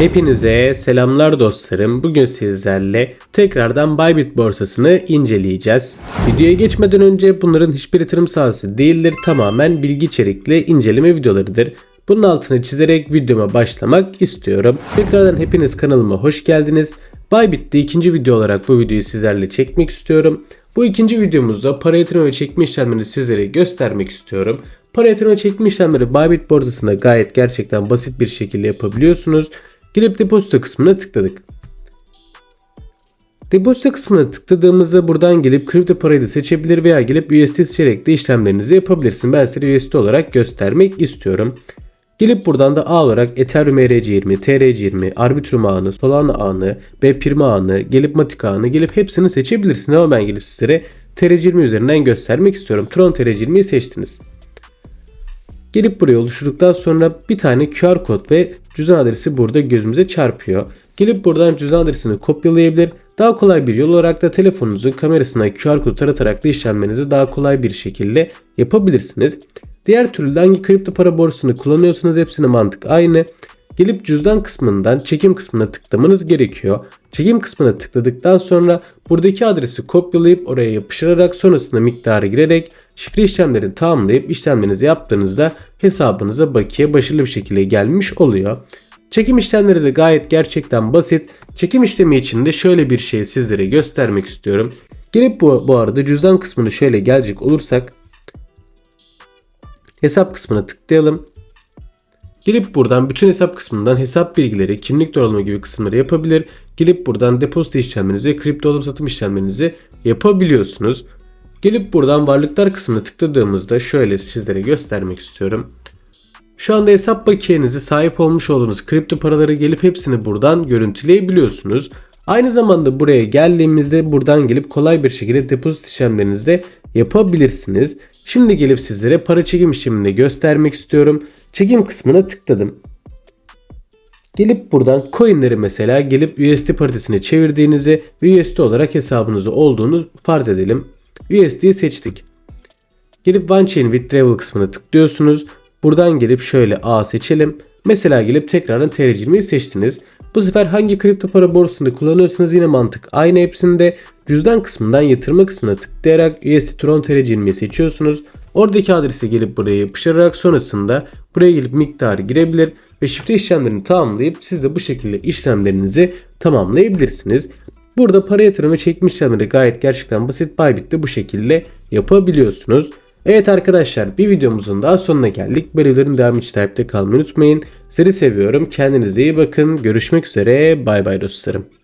Hepinize selamlar dostlarım. Bugün sizlerle tekrardan Bybit borsasını inceleyeceğiz. Videoya geçmeden önce bunların hiçbir yatırım sahası değildir. Tamamen bilgi içerikli inceleme videolarıdır. Bunun altını çizerek videoma başlamak istiyorum. Tekrardan hepiniz kanalıma hoş geldiniz. Bybit'te ikinci video olarak bu videoyu sizlerle çekmek istiyorum. Bu ikinci videomuzda para yatırma ve çekme işlemlerini sizlere göstermek istiyorum. Para yatırma çekme işlemleri Bybit borsasında gayet gerçekten basit bir şekilde yapabiliyorsunuz. Girip depozito kısmına tıkladık. Depozito kısmına tıkladığımızda buradan gelip kripto parayı da seçebilir veya gelip USD seçerek de işlemlerinizi yapabilirsiniz. Ben size USD olarak göstermek istiyorum. Gelip buradan da A olarak Ethereum ERC20, TRC20, Arbitrum ağını, Solana ağını, B-Prima ağını, gelip Matic ağını gelip hepsini seçebilirsiniz ama ben gelip sizlere TRC20 üzerinden göstermek istiyorum. Tron TRC20'yi seçtiniz. Gelip buraya oluşturduktan sonra bir tane QR kod ve cüzdan adresi burada gözümüze çarpıyor. Gelip buradan cüzdan adresini kopyalayabilir. Daha kolay bir yol olarak da telefonunuzun kamerasına QR kodu taratarak da işlemlerinizi daha kolay bir şekilde yapabilirsiniz. Diğer türlü hangi kripto para borsasını kullanıyorsanız hepsinin mantık aynı. Gelip cüzdan kısmından çekim kısmına tıklamanız gerekiyor. Çekim kısmına tıkladıktan sonra buradaki adresi kopyalayıp oraya yapıştırarak sonrasında miktarı girerek şifre işlemlerini tamamlayıp işlemlerinizi yaptığınızda hesabınıza bakiye başarılı bir şekilde gelmiş oluyor. Çekim işlemleri de gayet gerçekten basit. Çekim işlemi için de şöyle bir şey sizlere göstermek istiyorum. Gelip bu, bu arada cüzdan kısmını şöyle gelecek olursak hesap kısmına tıklayalım. Gelip buradan bütün hesap kısmından hesap bilgileri, kimlik doğrulama gibi kısımları yapabilir. Gelip buradan depozito işlemlerinizi, kripto alım satım işlemlerinizi yapabiliyorsunuz. Gelip buradan varlıklar kısmına tıkladığımızda şöyle sizlere göstermek istiyorum. Şu anda hesap bakiyenizi sahip olmuş olduğunuz kripto paraları gelip hepsini buradan görüntüleyebiliyorsunuz. Aynı zamanda buraya geldiğimizde buradan gelip kolay bir şekilde depozit işlemlerinizi de yapabilirsiniz. Şimdi gelip sizlere para çekim işlemini göstermek istiyorum. Çekim kısmına tıkladım. Gelip buradan coinleri mesela gelip USD paritesine çevirdiğinizi ve USD olarak hesabınızda olduğunu farz edelim. USD'yi seçtik. Gelip One Chain Withdrawal kısmına tıklıyorsunuz. Buradan gelip şöyle A seçelim. Mesela gelip tekrardan TR20'yi seçtiniz. Bu sefer hangi kripto para borsasını kullanıyorsanız yine mantık aynı hepsinde. Cüzdan kısmından yatırma kısmına tıklayarak USD Tron TR20'yi seçiyorsunuz. Oradaki adrese gelip buraya yapıştırarak sonrasında buraya gelip miktarı girebilir ve şifre işlemlerini tamamlayıp siz de bu şekilde işlemlerinizi tamamlayabilirsiniz. Burada para yatırımı çekme işlemleri gayet gerçekten basit. Bybit'te bu şekilde yapabiliyorsunuz. Evet arkadaşlar bir videomuzun daha sonuna geldik. Böyle videoların devamı için takipte kalmayı unutmayın. Sizi seviyorum. Kendinize iyi bakın. Görüşmek üzere. Bay bay dostlarım.